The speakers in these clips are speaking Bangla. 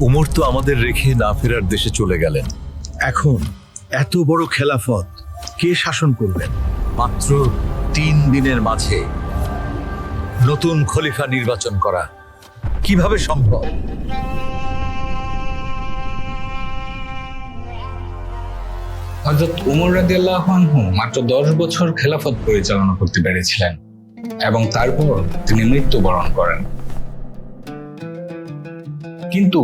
উমর তো আমাদের রেখে না ফেরার দেশে চলে গেলেন। এখন এত বড় খেলাফত কে শাসন করবেন? মাত্র তিন দিনের মাঝে নতুন খলিফা নির্বাচন করা কীভাবে সম্ভব? হজরত উমর রাদিয়াল্লাহু আনহু মাত্র দশ বছর খেলাফত পরিচালনা করতে পেরেছিলেন এবং তারপর তিনি মৃত্যুবরণ করেন। কিন্তু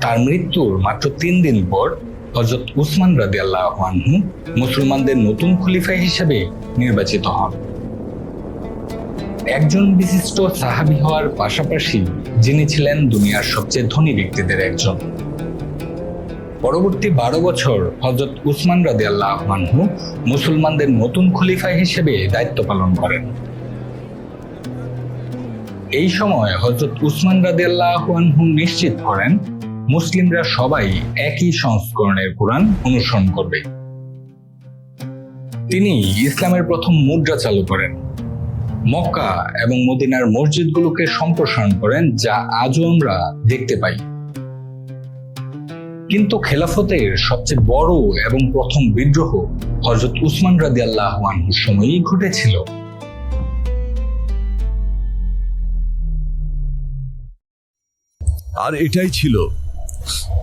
তার মৃত্যুর মাত্র তিন দিন পর হজরত উসমান রাদিয়াল্লাহু আনহু মুসলমানদের নতুন খলিফা হিসেবে নির্বাচিত হন। একজন বিশিষ্ট সাহাবী হওয়ার পাশাপাশি যিনি ছিলেন দুনিয়ার সবচেয়ে ধনী ব্যক্তিদের একজন। পরবর্তী বারো বছর হজরত উসমান রাদি আল্লাহ মুসলমানদের নতুন খলিফা হিসেবে দায়িত্ব পালন করেন। এই সময় হজরত উসমান রাদি আল্লাহ আনহু নিশ্চিত করেন, মুসলিমরা সবাই একই সংস্করণের কোরআন অনুসরণ করবে। তিনি ইসলামের প্রথম মুদ্রা চালু করেন। মক্কা এবং মদিনার মসজিদগুলোকে সম্প্রসারণ করেন, যা আজও আমরা দেখতে পাই। কিন্তু খেলাফতের সবচেয়ে বড় এবং প্রথম বিদ্রোহ হজরত উসমান রাদি আল্লাহ আনহুর সময়ই ঘটেছিল। আর এটাই ছিল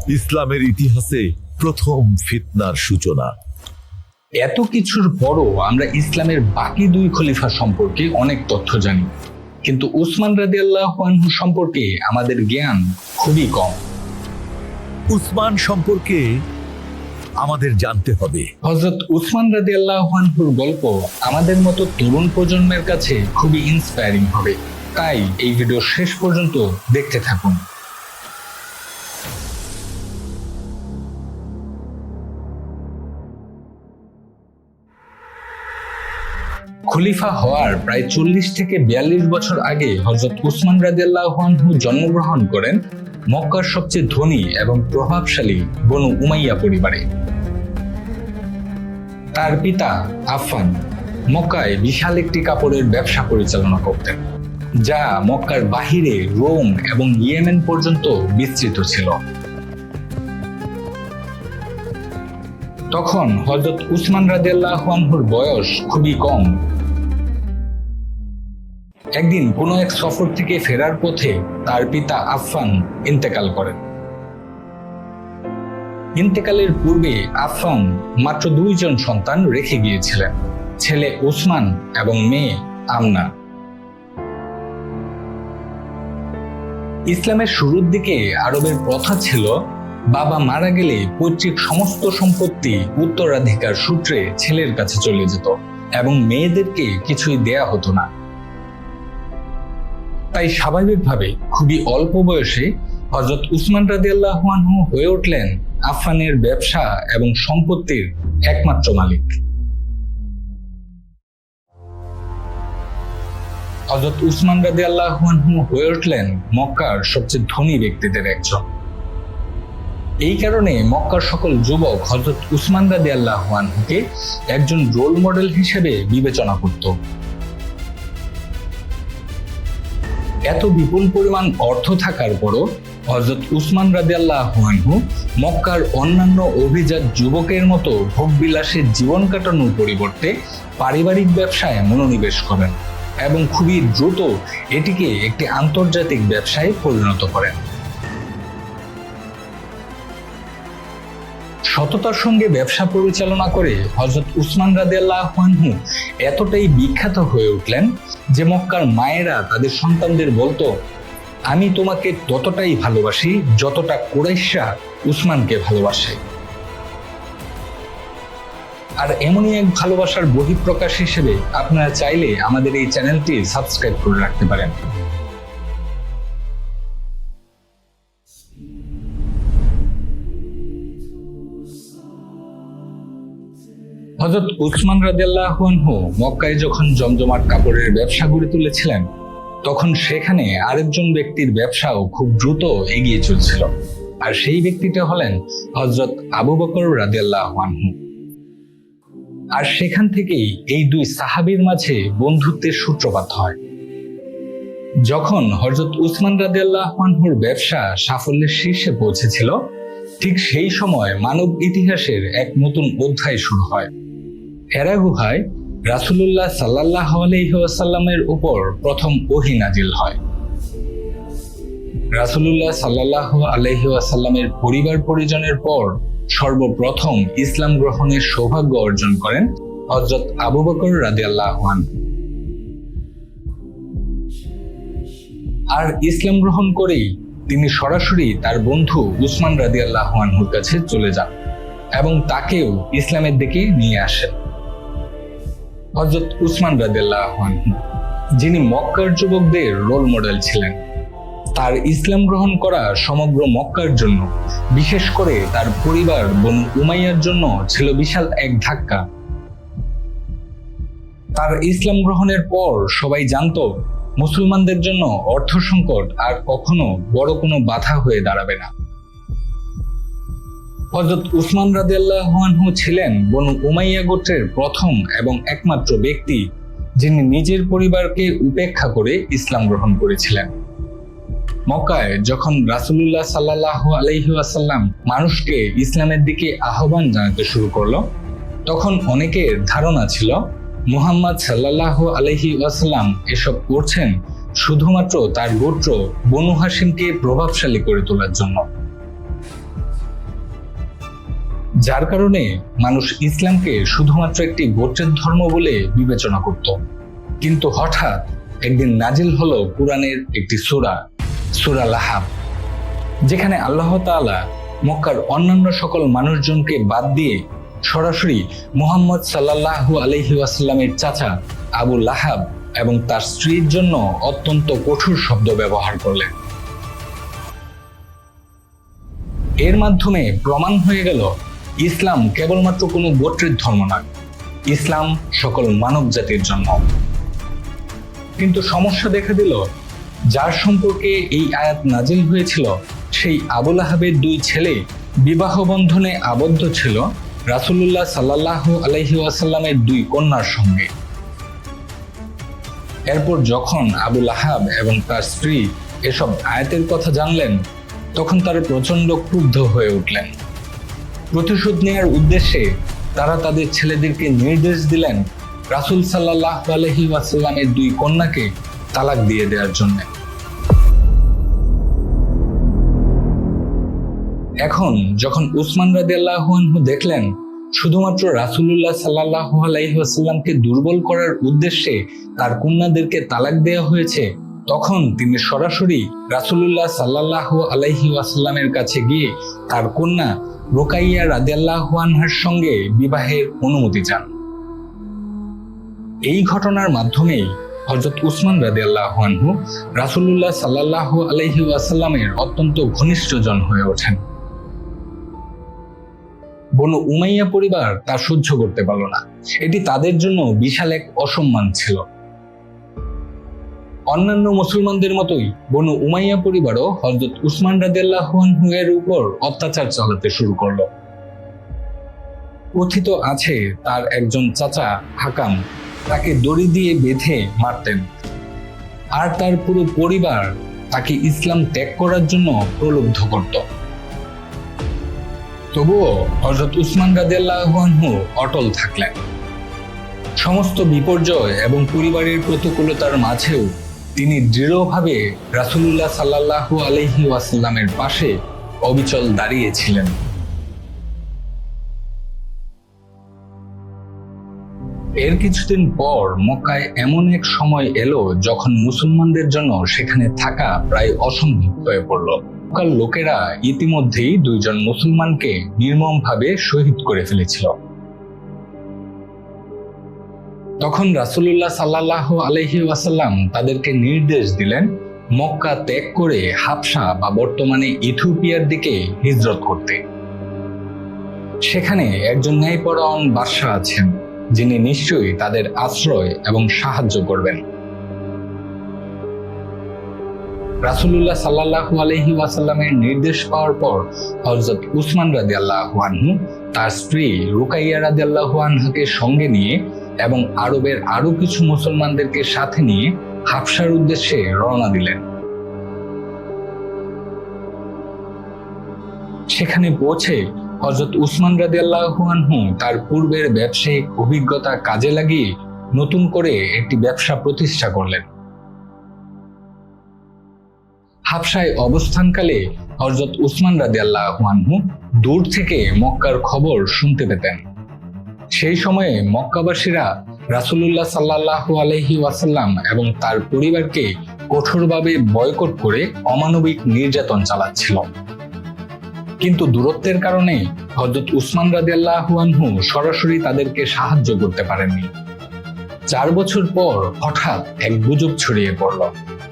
ইসলামের ইতিহাসে প্রথম ফিতনার সূচনা। এত কিছুর পরও আমরা ইসলামের বাকি দুই খলিফা সম্পর্কে অনেক তথ্য জানি। কিন্তু উসমান রাদি আল্লাহ সম্পর্কে আমাদের জ্ঞান খুবই কম। উসমান সম্পর্কে আমাদের জানতে হবে। হজরত উসমান রাদি আল্লাহ গল্প আমাদের মতো তরুণ প্রজন্মের কাছে খুবই ইন্সপায়ারিং হবে। তাই এই ভিডিও শেষ পর্যন্ত দেখতে থাকুন। খলিফা হওয়ার প্রায় চল্লিশ থেকে বিয়াল্লিশ বছর আগে হজরত উসমান রাজিয়াল্লাহু জন্মগ্রহণ করেন মক্কার সবচেয়ে ধনী এবং প্রভাবশালী বনু উমাইয়া পরিবারে। তার পিতা আফান মক্কায় বিশাল একটি কাপড়ের ব্যবসা পরিচালনা করতেন, যা মক্কার বাহিরে রোম এবং ইয়েমেন পর্যন্ত বিস্তৃত ছিল। তখন হজরত উসমান রাজিয়াল্লাহু আনহুর বয়স খুবই কম। একদিন কোনো এক সফর থেকে ফেরার পথে তার পিতা আফফান ইন্তেকাল করেন। ইন্তেকালের পূর্বে আফফান মাত্র দুইজন সন্তান রেখে গিয়েছিলেন, ছেলে ওসমান এবং মেয়ে আমনা। ইসলামের শুরুর দিকে আরবের প্রথা ছিল, বাবা মারা গেলে পৈতৃক সমস্ত সম্পত্তি উত্তরাধিকার সূত্রে ছেলের কাছে চলে যেত এবং মেয়েদেরকে কিছুই দেয়া হতো না। তাই স্বাভাবিকভাবে খুবই অল্প বয়সে হজরত উসমান রাদি আনহু হয়ে উঠলেন আফফানের ব্যবসা এবং সম্পত্তির একমাত্র মালিক। হজরত উসমান রাদি আনহু হয়ে উঠলেন মক্কার সবচেয়ে ধনী ব্যক্তিদের একজন। এই কারণে মক্কার সকল যুবক হজরত উসমান রাদি আনহুকে একজন রোল মডেল হিসেবে বিবেচনা করত। এত বিপুল পরিমাণ অর্থ থাকার পরও হজরত উসমান রাদি আনহু মক্কার অন্যান্য অভিজাত যুবকের মতো ভোগবিলাসের জীবন কাটানোর পরিবর্তে পারিবারিক ব্যবসায় মনোনিবেশ করেন এবং খুবই দ্রুত এটিকে একটি আন্তর্জাতিক ব্যবসায় পরিণত করেন। সততার সঙ্গে ব্যবসা পরিচালনা করে হজরত উসমান রাদিয়াল্লাহু এতটাই বিখ্যাত হয়ে উঠলেন যে মক্কার মায়েরা তাদের সন্তানদের বলতো, আমি তোমাকে ততটাই ভালোবাসি যতটা কোরাইশা উসমানকে ভালোবাসে। আর এমনই এক ভালোবাসার বহিঃপ্রকাশ হিসেবে আপনারা চাইলে আমাদের এই চ্যানেলটি সাবস্ক্রাইব করে রাখতে পারেন। হজরত উসমান রাদিয়াল্লাহু আনহু মক্কায় যখন জমজমাট কাপড়ের ব্যবসা গড়ে তুলেছিলেন, তখন সেখানে আরেকজন ব্যক্তির ব্যবসাও খুব দ্রুত এগিয়ে চলছিল। আর সেই ব্যক্তিটা হলেন হজরত আবু বকর রাদিয়াল্লাহু আনহু। আর সেখান থেকেই এই দুই সাহাবীর মাঝে বন্ধুত্বের সূত্রপাত হয়। যখন হজরত উসমান রাদিয়াল্লাহুর ব্যবসা সাফল্যের শীর্ষে পৌঁছেছিল, ঠিক সেই সময় মানব ইতিহাসের এক নতুন অধ্যায় শুরু হয়। হেরা গুহায় রাসুলুল্লাহ সাল্লাহ আলহিহাসাল্লামের উপর প্রথম ওহি নাজিল হয়। রাসুলুল্লাহ সাল্লাহ আলহিহাসাল্লামের পরিবার পরিজনের পর সর্বপ্রথম ইসলাম গ্রহণের সৌভাগ্য অর্জন করেন হজরত আবু বকর রাদিয়াল্লাহান আর ইসলাম গ্রহণ করেই তিনি সরাসরি তার বন্ধু উসমান রাদিয়াল্লাহানহুর কাছে চলে যান এবং তাকেও ইসলামের দিকে নিয়ে আসেন। হজরত উসমান রাদিয়াল্লাহানহু যিনি মক্কার যুবকদের রোল মডেল ছিলেন। তার ইসলাম গ্রহণ করা সমগ্র মক্কার জন্য, বিশেষ করে তার পরিবার বনু উমাইয়ার জন্য ছিল বিশাল এক ধাক্কা। তার ইসলাম গ্রহণের পর সবাই জানতো, মুসলমানদের জন্য অর্থ সংকট আর কখনো বড় কোনো বাধা হয়ে দাঁড়াবে না। হজরত উসমান রাদিয়াল্লাহু ছিলেন বনু উমাইয়া গোত্রের প্রথম এবং একমাত্র ব্যক্তি যিনি নিজের পরিবারকে উপেক্ষা করে ইসলাম গ্রহণ করেছিলেন। মক্কায় যখন রাসুলুল্লাহ সাল্লাহ আলহিাসাল্লাম মানুষকে ইসলামের দিকে আহ্বান জানাতে শুরু করল, তখন অনেকের ধারণা ছিল, মুহাম্মদ সাল্লাহ আলহি ওয়াসাল্লাম এসব করছেন শুধুমাত্র তার গোত্র বনু হাসিমকে প্রভাবশালী করে তোলার জন্য। যার কারণে মানুষ ইসলামকে শুধুমাত্র একটি গোত্রের ধর্ম বলে বিবেচনা করত। কিন্তু হঠাৎ একদিন নাজিল হলো কোরআনের একটি সূরা সূরা লাহাব, যেখানে আল্লাহ তাআলা মক্কার অন্যান্য সকল মানুষজনকে বাদ দিয়ে সরাসরি মুহাম্মদ সাল্লাল্লাহু আলহি ওয়াসাল্লামের চাচা আবু লাহাব এবং তার স্ত্রীর জন্য অত্যন্ত কঠোর শব্দ ব্যবহার করলেন। এর মাধ্যমে প্রমাণ হয়ে গেল ইসলাম কেবলমাত্র কোনো গোত্রের ধর্ম নয়, ইসলাম সকল মানব জাতির জন্য। কিন্তু সমস্যা দেখা দিল, যার সম্পর্কে এই আয়াত নাজিল হয়েছিল, সেই আবুল আহাবের দুই ছেলে বিবাহ বন্ধনে আবদ্ধ ছিল রাসুলুল্লাহ সাল্লাহ আলহি ওয়াসাল্লামের দুই কন্যার সঙ্গে। এরপর যখন আবুল আহাব এবং তার স্ত্রী এসব আয়াতের কথা জানলেন, তখন তারা প্রচণ্ড ক্রুদ্ধ হয়ে উঠলেন। প্রতিশোধ নেওয়ার উদ্দেশ্যে তারা তাদের ছেলেদেরকে নির্দেশ দিলেন রাসুল সাল্লাহ আলহি ওয়াসাল্লামের দুই কন্যাকে তালাক দিয়ে দেওয়ার জন্য। এখন যখন উসমান রাদিয়াল্লাহু দেখলেন শুধুমাত্র রাসুলুল্লাহ সাল্লাহ আলাইসাল্লামকে দুর্বল করার উদ্দেশ্যে তার কন্যাদেরকে তালাক দেওয়া হয়েছে, তখন তিনি সরাসরি রাসুলুল্লাহ সাল্লাহ আলাইহি ওয়াসাল্লামের কাছে গিয়ে তার কন্যা রোকাইয়া রাদিয়াল্লাহু আনহার সঙ্গে বিবাহের অনুমতি চান। এই ঘটনার মাধ্যমেই হজরত উসমান আনহু রাসুলুল্লাহ সাল্লাহ আলাইহি ওয়াসাল্লামের অত্যন্ত ঘনিষ্ঠজন হয়ে ওঠেন। বনু উমাইয়া পরিবার তা সহ্য করতে পারল না। এটি তাদের জন্য বিশাল এক অসম্মান ছিল। অন্যান্য মুসলমানদের মতোই বনু উমাইয়া পরিবারও হজরত উসমান এর উপর অত্যাচার চালাতে শুরু করল। কথিত আছে তার একজন চাচা হাকাম তাকে দড়ি দিয়ে বেঁধে মারতেন। আর তার পুরো পরিবার তাকে ইসলাম ত্যাগ করার জন্য প্রলুব্ধ করত। তবুও হজরত উসমান রাদিয়াল্লাহু অটল থাকলেন। সমস্ত বিপর্যয় এবং পরিবারের প্রতিকূলতার মাঝেও তিনি দৃঢ়ভাবে রাসুলুল্লাহ সাল্লাহু আলহি ওয়াসাল্লামের পাশে অবিচল দাঁড়িয়েছিলেন। এর কিছুদিন পর মক্কায় এমন এক সময় এলো যখন মুসলমানদের জন্য সেখানে থাকা প্রায় অসম্ভব হয়ে পড়ল। মক্কার লোকেরা ইতিমধ্যেই দুইজন মুসলমানকে নির্মমভাবে শহীদ করে ফেলেছিল। তখন রাসুলুল্লাহ সাল্লাহ আলহি ওয়াসাল্লাম তাদেরকে নির্দেশ দিলেন, মক্কা ত্যাগ করে হাবসা বা বর্তমানে ইথিওপিয়ার দিকে হিজরত করতে। সেখানে একজন ন্যায়পরায়ণ বাদশাহ আছেন, যিনি নিশ্চয়ই তাদের আশ্রয় এবং সাহায্য করবেন। রাসুলুল্লাহ সাল্লাহু আলহি ওয়াসাল্লামের নির্দেশ পাওয়ার পর হজরত উসমান রাজি আল্লাহু তার স্ত্রী রুকাইয়া রাজি আল্লাহু সঙ্গে নিয়ে এবং আরবের আরও কিছু মুসলমানদেরকে সাথে নিয়ে হাফসার উদ্দেশ্যে রওনা দিলেন। সেখানে পৌঁছে হজরত উসমান রাজি আল্লাহানহু তার পূর্বের ব্যবসায়িক অভিজ্ঞতা কাজে লাগিয়ে নতুন করে একটি ব্যবসা প্রতিষ্ঠা করলেন। হাফসায় অবস্থানকালে হজরত উসমান রাজি আল্লাহানহু দূর থেকে মক্কার খবর শুনতে পেতেন। সেই সময়ে মক্কাবাসীরা রাসুলুল্লাহ সাল্লাহ আলহি ওয়াসাল্লাম এবং তার পরিবারকে কঠোরভাবে বয়কট করে অমানবিক নির্যাতন চালাচ্ছিল। কিন্তু দূরত্বের কারণে হজরত উসমান রাদিয়াল্লাহুয়ানহু সরাসরি তাদেরকে সাহায্য করতে পারেননি। চার বছর পর হঠাৎ এক গুজব ছড়িয়ে পড়ল।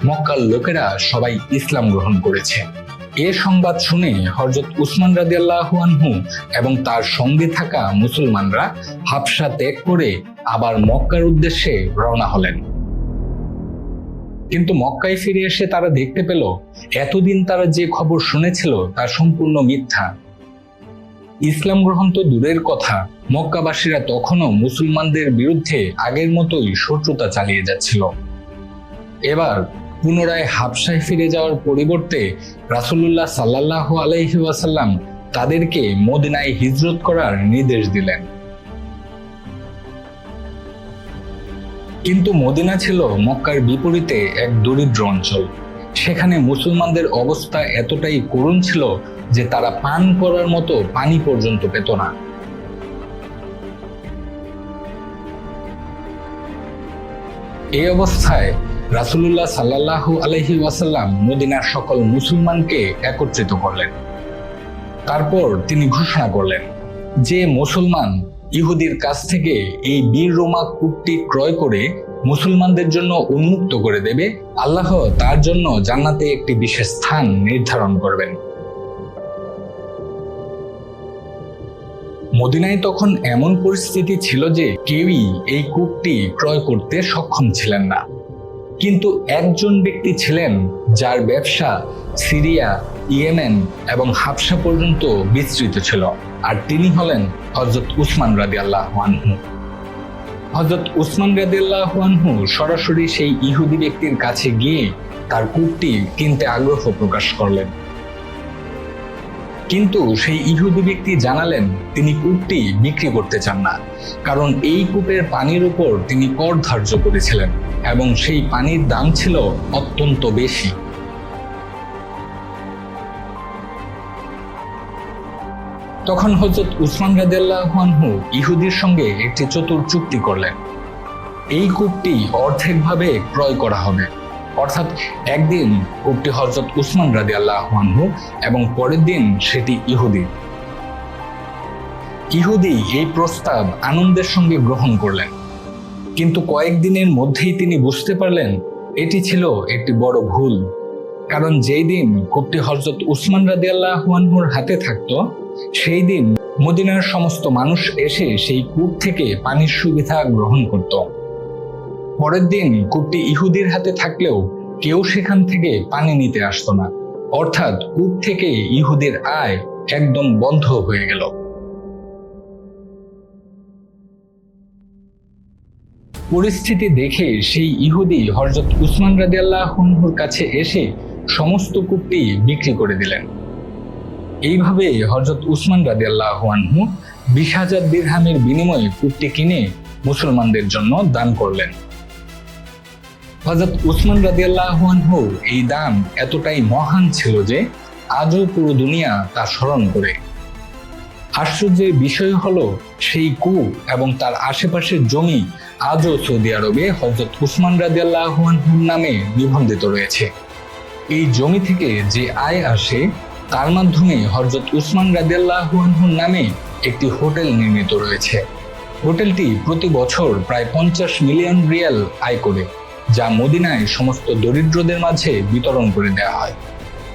মক্কার লোকেরা সবাই ইসলাম গ্রহণ করেছে। এ সংবাদ শুনে হজরত উসমান রাদিয়াল্লাহুয়ানহু এবং তার সঙ্গে থাকা মুসলমানরা হাফসা ত্যাগ করে আবার মক্কার উদ্দেশ্যে রওনা হলেন। কিন্তু মক্কায় ফিরে এসে তারা দেখতে পেল, এতদিন তারা যে খবর শুনেছিল তা সম্পূর্ণ মিথ্যা। ইসলাম গ্রহণ তো দূরের কথা, মক্কাবাসীরা তখনও মুসলমানদের বিরুদ্ধে আগের মতোই শত্রুতা চালিয়ে যাচ্ছিল। এবার পুনরায় হাবসায় ফিরে যাওয়ার পরিবর্তে রাসুল্লাহ সাল্লাহ আলাইহি ওয়াসাল্লাম তাদেরকে মদিনায় হিজরত করার নির্দেশ দিলেন। কিন্তু মদিনা ছিল মক্কার বিপরীতে এক দরিদ্র অঞ্চল। সেখানে মুসলমানদের অবস্থা এতটাই করুণ ছিল যে তারা পান করার মতো পানি পর্যন্ত পেত না। এই অবস্থায় রাসুলুল্লাহ সাল্লাহু আলহি ওয়াসাল্লাম মদিনার সকল মুসলমানকে একত্রিত করলেন। তারপর তিনি ঘোষণা করলেন যে মুসলমান ইহুদির কাছ থেকে এই বীর রোমা কূপটি ক্রয় করে মুসলমানদের জন্য উন্মুক্ত করে দেবে। আল্লাহ তার জন্য জান্নাতে একটি বিশেষ স্থান নির্ধারণ করবেন। মদিনায় তখন এমন পরিস্থিতি ছিল যে কেউই এই কূপটি ক্রয় করতে সক্ষম ছিলেন না। কিন্তু একজন ব্যক্তি ছিলেন যার ব্যবসা সিরিয়া, ইয়েমেন এবং হাবসা পর্যন্ত বিস্তৃত ছিল, আর তিনি হলেন হজরত উসমান রাদি আল্লাহানহু হজরত উসমান রাদি আল্লাহানহু সরাসরি সেই ইহুদি ব্যক্তির কাছে গিয়ে তার কূপটি কিনতে আগ্রহ প্রকাশ করলেন। কিন্তু সেই ইহুদি ব্যক্তি জানালেন তিনি কূপটি বিক্রি করতে চান না, কারণ এই কূপের পানির উপর তিনি কর ধার্য করেছিলেন এবং সেই পানির দাম ছিল অত্যন্ত বেশি। তখন হজরত উসমান রাদিয়াল্লাহু ইহুদির সঙ্গে একটি চতুর চুক্তি করলেন। এই কূপটি অর্ধেকভাবে ক্রয় করা হবে। অর্থাৎ একদিন কূপটি হজরত উসমান রাদি আল্লাহানহু এবং পরের দিন সেটি ইহুদি। ইহুদি এই প্রস্তাব আনন্দের সঙ্গে গ্রহণ করলেন। কিন্তু কয়েকদিনের মধ্যেই তিনি বুঝতে পারলেন এটি ছিল একটি বড় ভুল। কারণ যেই দিন কূপটি হজরত উসমান রাদি আল্লাহানহুর হাতে থাকতো, সেই দিন মদিনার সমস্ত মানুষ এসে সেই কূপ থেকে পানির সুবিধা গ্রহণ করত। পরের দিন কূপটি ইহুদির হাতে থাকলেও কেউ সেখান থেকে পানি নিতে আসতো না। অর্থাৎ কূপ থেকে ইহুদের আয় একদম বন্ধ হয়ে গেল। পরিস্থিতি দেখে সেই ইহুদি হরজত উসমান রাদিয়াল্লাহুর কাছে এসে সমস্ত কূপটি বিক্রি করে দিলেন। এইভাবে হজরত উসমান রাদিয়াল্লাহু আনহু বিশ হাজার দিরহামের বিনিময়ে কূপটি কিনে মুসলমানদের জন্য দান করলেন। হজরত উসমান রাদিয়াল্লাহু আনহু এই দান এতটাই মহান ছিল যে আজও পুরো দুনিয়া তা স্মরণ করে। আশ্চর্যের বিষয় হলো সেই কূপ এবং তার আশেপাশের জমি আজও সৌদি আরবে হজরত উসমান রাদিয়াল্লাহু আনহুর নামে নিবন্ধিত রয়েছে। এই জমি থেকে যে আয় আসে, তার মাধ্যমে হজরত উসমান রাদিয়াল্লাহু আনহুর নামে একটি হোটেল নির্মিত রয়েছে। হোটেলটি প্রতি বছর প্রায় পঞ্চাশ মিলিয়ন রিয়াল আয় করে। যা মদিনায় সমস্ত দরিদ্রদের মাঝে বিতরণ করে দেওয়া হয়।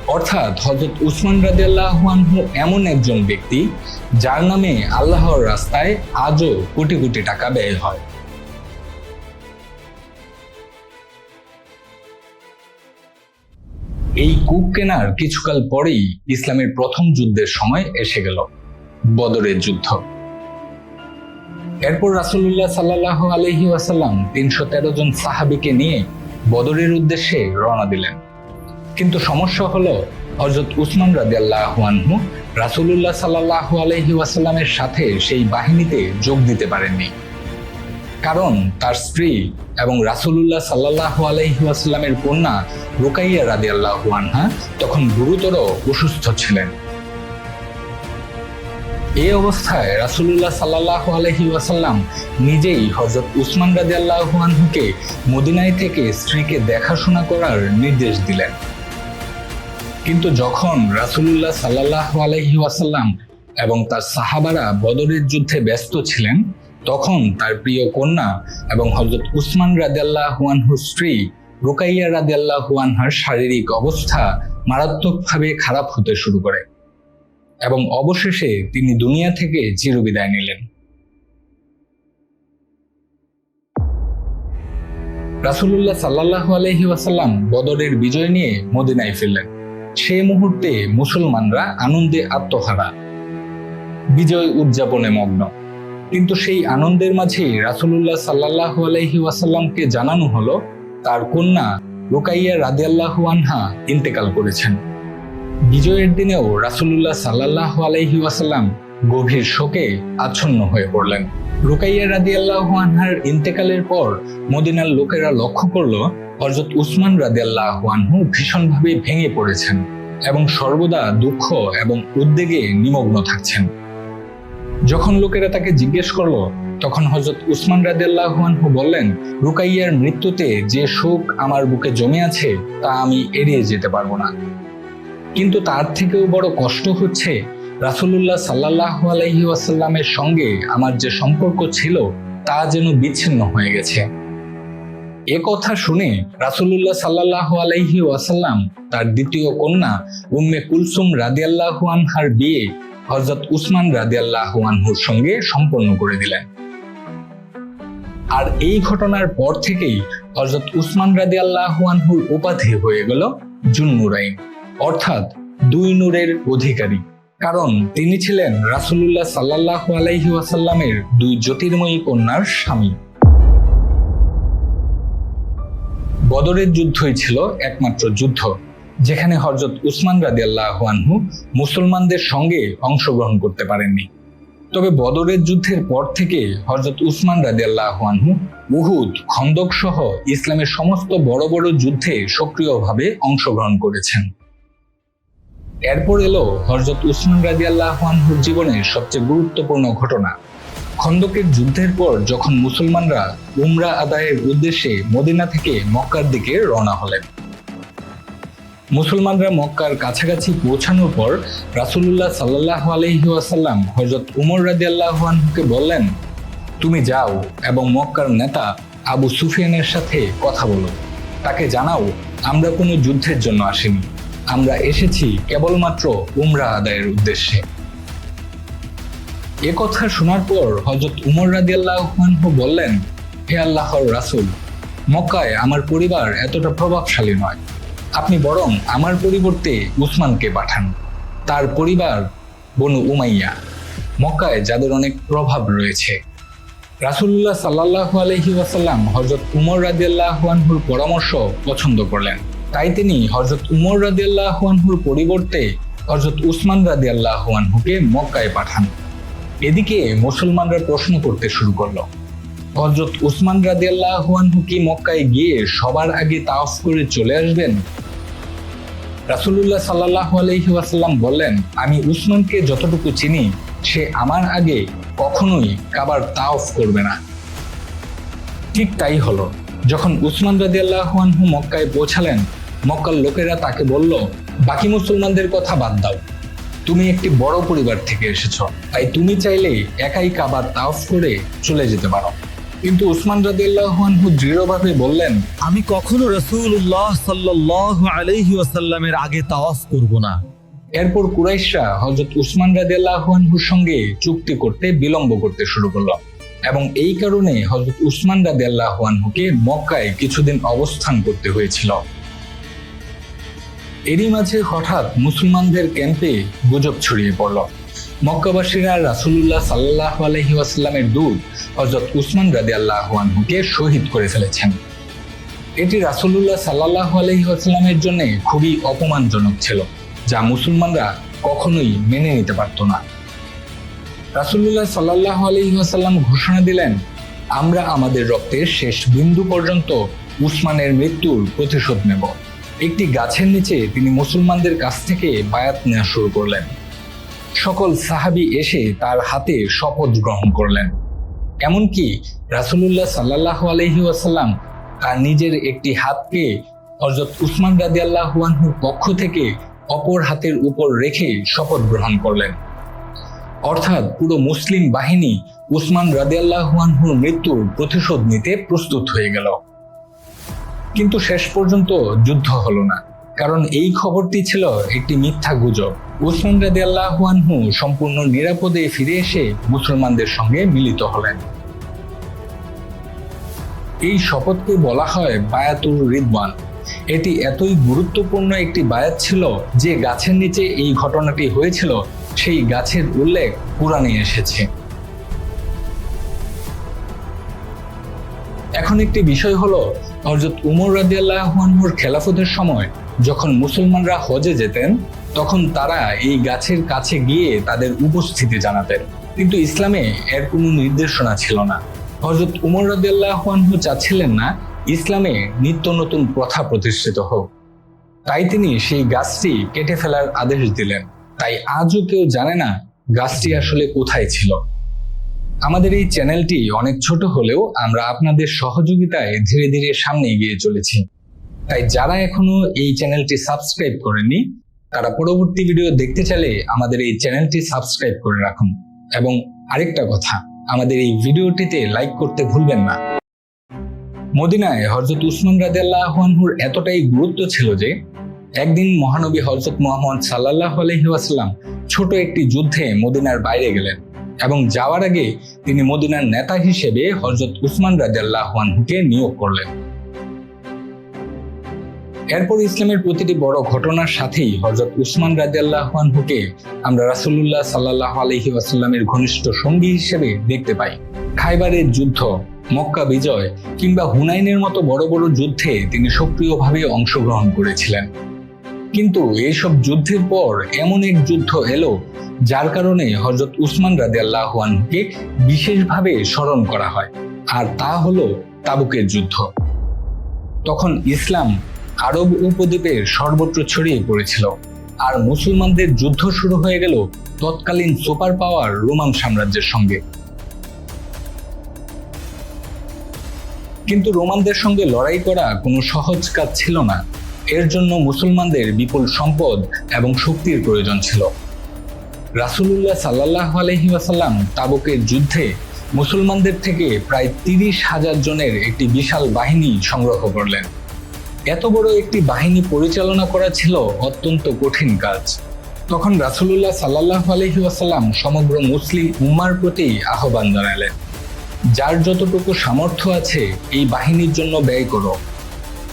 অর্থাৎ হজরত উসমান রাদিয়াল্লাহু আনহু এমন একজন ব্যক্তি, যার নামে আল্লাহর রাস্তায় আজও কোটি কোটি টাকা ব্যয় হয়। এই কূপ কেনার কিছুকাল পরেই ইসলামের প্রথম যুদ্ধের সময় এসে গেল, বদরের যুদ্ধ। এরপর রাসুল্লাহ সাল্লাহ আলহি ওয়াসাল্লাম তিনশো তেরো জন সাহাবিকে নিয়ে বদরের উদ্দেশ্যে রওনা দিলেন। কিন্তু সমস্যা হলো হজরত উসমান রাদি আল্লাহানহু রাসুলুল্লাহ সাল্লাহ আলহি ওয়াসাল্লামের সাথে সেই বাহিনীতে যোগ দিতে পারেননি। কারণ তার স্ত্রী এবং রাসুলুল্লাহ সাল্লাহ আলহি ওয়াসাল্লামের কন্যা রুকাইয়া রাদি আল্লাহু আনহা তখন গুরুতর অসুস্থ ছিলেন। এই অবস্থায় রাসুলুল্লাহ সাল্লাহ আলহি ওয়াসাল্লাম নিজেই হজরত উসমান রাজি আল্লাহানহুকে মদিনায় থেকে স্ত্রীকে দেখাশোনা করার নির্দেশ দিলেন। কিন্তু যখন রাসুলুল্লাহ সাল্লাহ আলহি ওয়াসাল্লাম এবং তার সাহাবারা বদরের যুদ্ধে ব্যস্ত ছিলেন, তখন তার প্রিয় কন্যা এবং হজরত উসমান রাদিয়াল্লাহ হুয়ানহুর স্ত্রী রুকাইয়া রাদিয়াল্লাহ হুয়ানহার শারীরিক অবস্থা মারাত্মকভাবে খারাপ হতে শুরু করে। এবং অবশেষে তিনি দুনিয়া থেকে চিরবিদায় নিলেন। রাসুলুল্লাহ সাল্লাহ আলহি ওয়াসাল্লাম বদরের বিজয় নিয়ে মদিনায় ফিরলেন। সে মুহূর্তে মুসলমানরা আনন্দে আত্মহারা। বিজয় উদযাপনে মগ্ন। কিন্তু সেই আনন্দের মাঝেই রাসুলুল্লাহ সাল্লাহ আলহি ওয়াসাল্লামকে জানানো হলো, তার কন্যা রুকাইয়া রাদিয়াল্লাহু আনহা ইন্তেকাল করেছেন। বিজয়ের দিনেও রাসুলুল্লাহ সাল্লাহ আলহি ওয়াসাল্লাম গভীর শোকে আচ্ছন্ন হয়ে পড়লেন। রুকাইয়া রাদিয়াল্লাহু আনহার ইন্তেকালের পর মদিনার লোকেরা লক্ষ্য করল হজরত উসমান রাদিয়াল্লাহু আনহু ভীষণভাবে ভেঙে পড়েছেন এবং সর্বদা দুঃখ এবং উদ্বেগে নিমগ্ন থাকছেন। যখন লোকেরা তাকে জিজ্ঞেস করল, তখন হজরত উসমান রাদিয়াল্লাহু আনহু বললেন, রুকাইয়ার মৃত্যুতে যে শোক আমার বুকে জমে আছে, তা আমি এড়িয়ে যেতে পারব না। কিন্তু তার থেকেও বড় কষ্ট হচ্ছে রাসুলুল্লাহ সাল্লাহ আলহি সঙ্গে আমার যে সম্পর্ক ছিল, তা যেন বিচ্ছিন্ন হয়ে গেছে। এ কথা শুনে রাসুলুল্লাহ সাল্লাহ আলাইহি ওয়াসাল্লাম তার দ্বিতীয় কন্যা উম্মে কুলসুম রাদিয়াল্লাহু আনহার বিয়ে হজরত উসমান রাদিয়াল্লাহু আনহুর সঙ্গে সম্পন্ন করে দিলেন। আর এই ঘটনার পর থেকেই হজরত উসমান রাদিয়াল্লাহু আনহুর উপাধি হয়ে গেল জুন্নুরাইন অর্থাৎ দুই নূরের অধিকারী। কারণ তিনি ছিলেন রাসুলুল্লাহ সাল্লাহ আলাইহি ওয়াসাল্লামের দুই জ্যোতির্ময়ী কন্যার স্বামী। বদরের যুদ্ধই ছিল একমাত্র যুদ্ধ, যেখানে হজরত উসমান রাদিয়াল্লাহু আনহু মুসলমানদের সঙ্গে অংশগ্রহণ করতে পারেননি। তবে বদরের যুদ্ধের পর থেকে হজরত উসমান রাদিয়াল্লাহু আনহু উহুদ খন্দক সহ ইসলামের সমস্ত বড় বড় যুদ্ধে সক্রিয়ভাবে অংশগ্রহণ করেছেন। এরপর এলো হজরত উসমান রাদিয়াল্লাহু আনহুর জীবনের সবচেয়ে গুরুত্বপূর্ণ ঘটনা। খন্দকের যুদ্ধের পর যখন মুসলমানরা উমরা আদায়ের উদ্দেশ্যে মদিনা থেকে মক্কার দিকে রওনা হলেন। মুসলমানরা মক্কার কাছাকাছি পৌঁছানোর পর রাসুলুল্লাহ সাল্লাহ আলহি আসাল্লাম হজরত উমর রাজি আনহুকে বললেন, তুমি যাও এবং মক্কার নেতা আবু সুফিয়ানের সাথে কথা বলো। তাকে জানাও, আমরা কোনো যুদ্ধের জন্য আসিনি। আমরা এসেছি কেবলমাত্র উমরা আদায়ের উদ্দেশ্যে। এ কথা শোনার পর হজরত উমর রাদিয়াল্লাহু বললেন, হে আল্লাহর রাসূল, মক্কায় আমার পরিবার এতটা প্রভাবশালী নয়। আপনি বরং আমার পরিবর্তে উসমানকে পাঠান। তার পরিবার বনু উমাইয়া। মক্কায় যাদের অনেক প্রভাব রয়েছে। রাসুল্লাহ সাল্লাহ আলহি ওয়াসাল্লাম হজরত উমর রাদিয়াল্লাহুয়ানহুর পরামর্শ পছন্দ করলেন। তাই তিনি হজরত উমর রাজি রাদিয়াল্লাহুয়ানহুর পরিবর্তে হজরত উসমান রাজি রাদিয়াল্লাহুয়ানহুকে মক্কায় পাঠান। এদিকে মুসলমানরা প্রশ্ন করতে শুরু করল হজরত উসমান রাজি রাদিয়াল্লাহুয়ানহু কি মক্কায় গিয়ে সবার আগে তাওফ করে চলে আসবেন? রাসুলুল্লাহ সাল্লাহ আলহি ওয়াসাল্লাম বললেন, আমি উসমানকে যতটুকু চিনি, সে আমার আগে কখনোই কাবার তাওফ করবে না। ঠিক তাই হলো, যখন উসমান রাদিয়াল্লাহুয়ানহু মক্কায় পৌঁছালেন মক্কার লোকেরা তাকে বলল বাকি মুসলমানদের কথা বাদ দাও। তুমি একটি বড় পরিবার থেকে এসেছ। তাই তুমি চাইলে একাই কাবার তাওফ করে চলে যেতে পারো। কিন্তু উসমান রাদিয়াল্লাহুয়ানহু দৃঢ়ভাবে বললেন আমি কখনো রসুল্লাহ সাল্লাহ আলহি ওয়াসাল্লামের আগে তাওয়াফ করব না। এরপর কুরাইশরা হজরত উসমান রাদিয়াল্লাহুয়ানহুর সঙ্গে চুক্তি করতে বিলম্ব করতে শুরু করল এবং এই কারণে হজরত উসমান রাদিয়াল্লাহুয়ানহুকে মক্কায় কিছুদিন অবস্থান করতে হয়েছিল। এরই মাঝে হঠাৎ মুসলমানদের ক্যাম্পে গুজব ছড়িয়ে পড়ল। মক্কাবাসীরা রাসুলুল্লাহ সাল্লাহ আলহি ওয়াসাল্লামের দূত হজরত উসমান রাদি আল্লাহানহুকে শহীদ করে ফেলেছেন। এটি রাসুলুল্লাহ সাল্লাহ আলহিহাস্লামের জন্য খুবই অপমানজনক ছিল, যা মুসলমানরা কখনোই মেনে নিতে পারত না। রাসুলুল্লাহ সাল্লাহ আলহিহাসাল্লাম ঘোষণা দিলেন, আমরা আমাদের রক্তের শেষ বিন্দু পর্যন্ত উসমানের মৃত্যুর প্রতিশোধ নেব। একটি গাছের নিচে তিনি মুসলমানদের কাছ থেকে বায়াত নেওয়া শুরু করলেন। সকল সাহাবি এসে তার হাতে শপথ গ্রহণ করলেন। এমনকি রাসুলুল্লাহ সাল্লাহ আলহি ওয়াসাল্লাম তার নিজের একটি হাতকে হজরত উসমান রাজি আল্লাহুয়ানহুর পক্ষ থেকে অপর হাতের উপর রেখে শপথ গ্রহণ করলেন। অর্থাৎ পুরো মুসলিম বাহিনী উসমান রাদিয়াল্লাহুয়ানহুর মৃত্যুর প্রতিশোধ নিতে প্রস্তুত হয়ে গেল। কিন্তু শেষ পর্যন্ত যুদ্ধ হলো না। কারণ এই খবরটি ছিল একটি মিথ্যা গুজব। উসমান রাদিয়াল্লাহুয়ানহু সম্পূর্ণ নিরাপদে ফিরে এসে মুসলমানদের সঙ্গে মিলিত হলেন। এই শপথকে বলা হয় বায়াতুর রিদওয়ান। এটি এতই গুরুত্বপূর্ণ একটি বায়াত ছিল যে গাছের নিচে এই ঘটনাটি হয়েছিল, সেই গাছের উল্লেখ পুরাণে এসেছে। এখন একটি বিষয় হলো হজরত উমর রাদিয়াল্লাহুর খেলাফতের সময় যখন মুসলমানরা হজে যেতেন, তখন তারা এই গাছের কাছে গিয়ে তাদের উপস্থিতি জানাতেন। কিন্তু ইসলামে এর কোনো নির্দেশনা ছিল না। হজরত উমর রাদিয়াল্লাহু চাচ্ছিলেন না ইসলামে নিত্য নতুন প্রথা প্রতিষ্ঠিত হোক। তাই তিনি সেই গাছটি কেটে ফেলার আদেশ দিলেন। তাই আজও কেউ জানে না গাছটি আসলে কোথায় ছিল। আমাদের এই চ্যানেলটি অনেক ছোট হলেও আমরা আপনাদের সহযোগিতায় ধীরে ধীরে সামনে এগিয়ে চলেছি। তাই যারা এখনও এই চ্যানেলটি সাবস্ক্রাইব করেনি তারা পরবর্তী ভিডিও দেখতে চাইলে আমাদের এই চ্যানেলটি সাবস্ক্রাইব করে রাখুন। এবং আরেকটা কথা, আমাদের এই ভিডিওটিতে লাইক করতে ভুলবেন না। মদিনায় হজরত উসমান রাদিয়াল্লাহুর এতটাই গুরুত্ব ছিল যে, একদিন মহানবী হজরত মোহাম্মদ সাল্লাহ আলহিহাস্লাম ছোট একটি যুদ্ধে মদিনার বাইরে গেলেন। এবং যাওয়ার আগে তিনি মদিনার নেতা হিসেবে হজরত উসমান রাজিয়াল্লাহানহুকে নিয়োগ করলেন। এরপর ইসলামের প্রতিটি বড় ঘটনার সাথেই হজরত উসমান রাজিয়াল্লাহানহুকে আমরা রাসুল্লাহ সাল্লাহ আলহি আসাল্লামের ঘনিষ্ঠ সঙ্গী হিসেবে দেখতে পাই। খাইবারের যুদ্ধ, মক্কা বিজয় কিংবা হুনাইনের মতো বড় বড় যুদ্ধে তিনি সক্রিয়ভাবে অংশগ্রহণ করেছিলেন। কিন্তু এইসব যুদ্ধের পর এমন এক যুদ্ধ এলো, যার কারণে হজরত উসমান রাদে আল্লাহানকে বিশেষভাবে স্মরণ করা হয়, আর তা হলো তাবুকের যুদ্ধ। তখন ইসলাম আরব উপদ্বীপের সর্বত্র ছড়িয়ে পড়েছিল, আর মুসলমানদের যুদ্ধ শুরু হয়ে গেল তৎকালীন সুপার পাওয়ার রোমান সাম্রাজ্যের সঙ্গে। কিন্তু রোমানদের সঙ্গে লড়াই করা কোনো সহজ কাজ ছিল না। এর জন্য মুসলমানদের বিপুল সম্পদ এবং শক্তির প্রয়োজন ছিল। রাসুলুল্লাহ সাল্লাহ আলহি তাবুকের যুদ্ধে মুসলমানদের থেকে প্রায় তিরিশ হাজার জনের একটি বিশাল বাহিনী সংগ্রহ করলেন। এত বড় একটি বাহিনী পরিচালনা করা ছিল অত্যন্ত কঠিন কাজ। তখন রাসুলুল্লাহ সাল্লাহ আলহি সমগ্র মুসলিম উম্মার প্রতি আহ্বান জানালেন, যার যতটুকু সামর্থ্য আছে, এই বাহিনীর জন্য ব্যয় করো।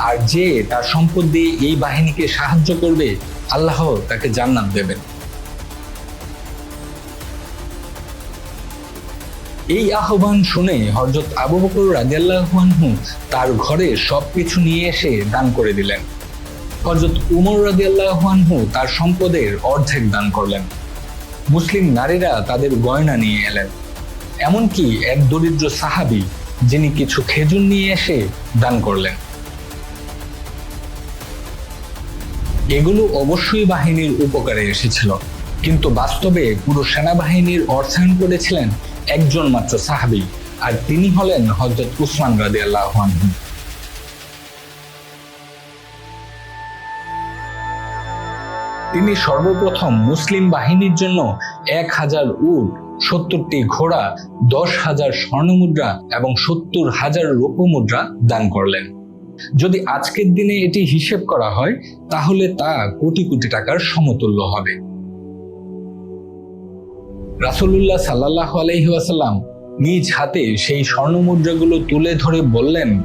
আর যে, তার সম্পদ দিয়ে এই বাহিনীকে সাহায্য করবে, আল্লাহ তাকে জান্নাত দেবেন। এই আহ্বান শুনে হজরত আবু বকর রাজিয়াল্লাহু তার ঘরে সবকিছু নিয়ে এসে দান করে দিলেন। হজরত উমর রাজিয়াল্লাহু তার সম্পদের অর্ধেক দান করলেন। মুসলিম নারীরা তাদের গয়না নিয়ে এলেন। এমনকি এক দরিদ্র সাহাবি, যিনি কিছু খেজুর নিয়ে এসে দান করলেন। এগুলো অবশ্যই বাহিনীর উপকারে এসেছিল। কিন্তু বাস্তবে পুরো সেনাবাহিনীর অর্থায়ন করেছিলেন একজন মাত্র সাহাবি, আর তিনি হলেন হজরত উসমান রাদি আল্লাহ তিনি সর্বপ্রথম মুসলিম বাহিনীর জন্য এক হাজার উট, সত্তরটি ঘোড়া, দশ হাজার স্বর্ণমুদ্রা এবং সত্তর হাজার রৌপ্য রূপমুদ্রা দান করলেন। যদি আজকের দিনে এটি হিসেব করা হয়, তাহলে তা কোটি কোটি টাকার সমতুল্য হবে। রাসুল্লাহ সাল্লাহ আলহিহাসাল্লাম নিজ হাতে সেই স্বর্ণমুদ্রাগুলো তুলে ধরে বললেন,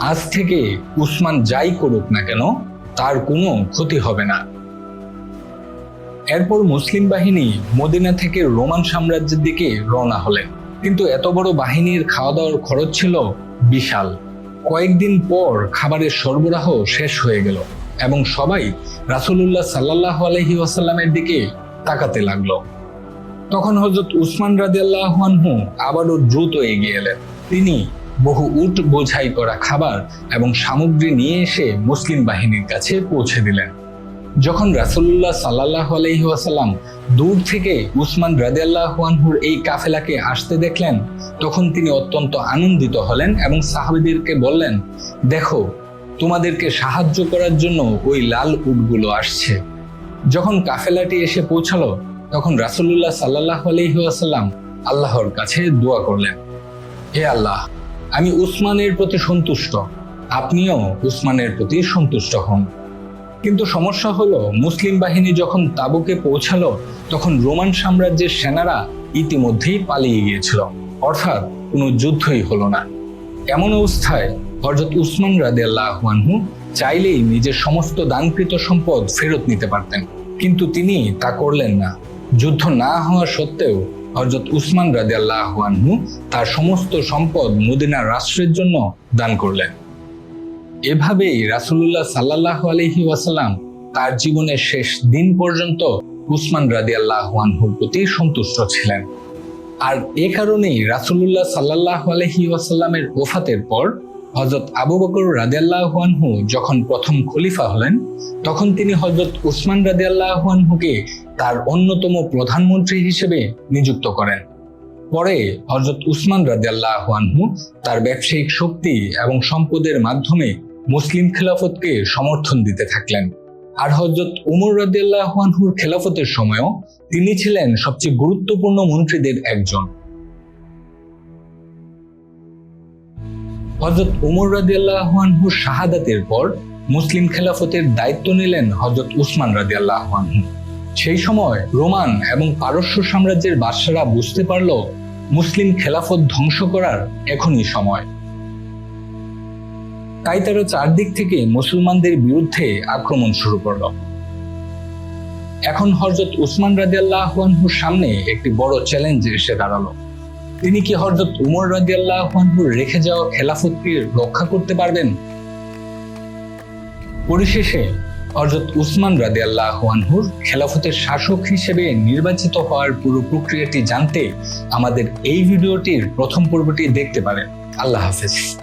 আজ থেকে উসমান যাই করুক না কেন, তার কোনো ক্ষতি হবে না। এরপর মুসলিম বাহিনী মদিনা থেকে রোমান সাম্রাজ্যের দিকে রওনা হলেন। কিন্তু এত বড় বাহিনীর খাওয়া দাওয়ার খরচ ছিল বিশাল। কয়েকদিন পর খাবারের সরবরাহ শেষ হয়ে গেল এবং সবাই রাসূলুল্লাহ সাল্লাহ আলহি ওয়াসাল্লামের দিকে তাকাতে লাগল। তখন হজরত উসমান রাজি আল্লাহ আবারও দ্রুত এগিয়ে এলেন। তিনি বহু উট বোঝাই করা খাবার এবং সামগ্রী নিয়ে এসে মুসলিম বাহিনীর কাছে পৌঁছে দিলেন। যখন রাসূলুল্লাহ সাল্লাহ আলহি ওয়াসাল্লাম দূর থেকে উসমান রাদিয়াল্লাহু আনহুর এই কাফেলাকে আসতে দেখলেন, তখন তিনি অত্যন্ত আনন্দিত হলেন এবং সাহাবিদেরকে বললেন, দেখো, তোমাদেরকে সাহায্য করার জন্য ওই লাল উটগুলো আসছে। যখন কাফেলাটি এসে পৌঁছালো, তখন রাসূলুল্লাহ সাল্লাহ আলহিহাসাল্লাম আল্লাহর কাছে দোয়া করলেন, হে আল্লাহ, আমি উসমানের প্রতি সন্তুষ্ট। আপনিও উসমানের প্রতি সন্তুষ্ট হন। কিন্তু সমস্যা হলো, মুসলিম বাহিনী যখন তাবুকে পৌঁছালো, তখন রোমান সাম্রাজ্যের সেনারা ইতিমধ্যেই পালিয়ে গিয়েছিল। অর্থাৎ কোনো যুদ্ধই হলো না। এমন অবস্থায় হজরত উসমান রাদিয়াল্লাহু আনহু চাইলেই নিজের সমস্ত দানকৃত সম্পদ ফেরত নিতে পারতেন। কিন্তু তিনি তা করলেন না। যুদ্ধ না হওয়া সত্ত্বেও হজরত উসমান রাদিয়াল্লাহু আনহু তার সমস্ত সম্পদ মদিনার রাষ্ট্রের জন্য দান করলেন। এভাবেই রাসূলুল্লাহ সাল্লাল্লাহু আলাইহি ওয়াসাল্লাম তার জীবনের শেষ দিন পর্যন্ত উসমান রাদিয়াল্লাহু আনহুর প্রতি সন্তুষ্ট ছিলেন। আর এ কারণেই রাসূলুল্লাহ সাল্লাল্লাহু আলাইহি ওয়াসাল্লামের ওফাতের পর হজরত আবু বকর রাদিয়াল্লাহু আনহু যখন প্রথম খলিফা হলেন, তখন তিনি হজরত উসমান রাদিয়াল্লাহু আনহুকে তার অন্যতম প্রধানমন্ত্রী হিসেবে নিযুক্ত করেন। পরে হজরত উসমান রাদিয়াল্লাহু আনহু তার ব্যবসায়িক শক্তি এবং সম্পদের মাধ্যমে মুসলিম খেলাফতকে সমর্থন দিতে থাকলেন। আর হজরত উমর রাদিয়াল্লাহানহুর খেলাফতের সময়ও তিনি ছিলেন সবচেয়ে গুরুত্বপূর্ণ মন্ত্রীদের একজন। হজরত উমর রাদিয়াল্লাহু আনহুর শাহাদাতের পর মুসলিম খেলাফতের দায়িত্ব নিলেন হজরত উসমান রাদিয়াল্লাহু আনহু। সেই সময় রোমান এবং পারস্য সাম্রাজ্যের বাদশারা বুঝতে পারল মুসলিম খেলাফত ধ্বংস করার এখনই সময়। তাই তারা চারদিক থেকে মুসলমানদের বিরুদ্ধে আক্রমণ শুরু করল। এখন হজরত উসমান রাদিয়াল্লাহু আনহুর সামনে একটি বড় চ্যালেঞ্জ এসে দাঁড়াল। তিনি কি হজরত উমর রাদিয়াল্লাহু আনহুর রেখে যাওয়া খেলাফতকে রক্ষা করতে পারবেন? পরিশেষে হজরত উসমান রাদিয়াল্লাহু আনহুর খেলাফতের শাসক হিসেবে নির্বাচিত হওয়ার পুরো প্রক্রিয়াটি জানতে আমাদের এই ভিডিওটির প্রথম পর্বটি দেখতে পারেন। আল্লাহ হাফেজ।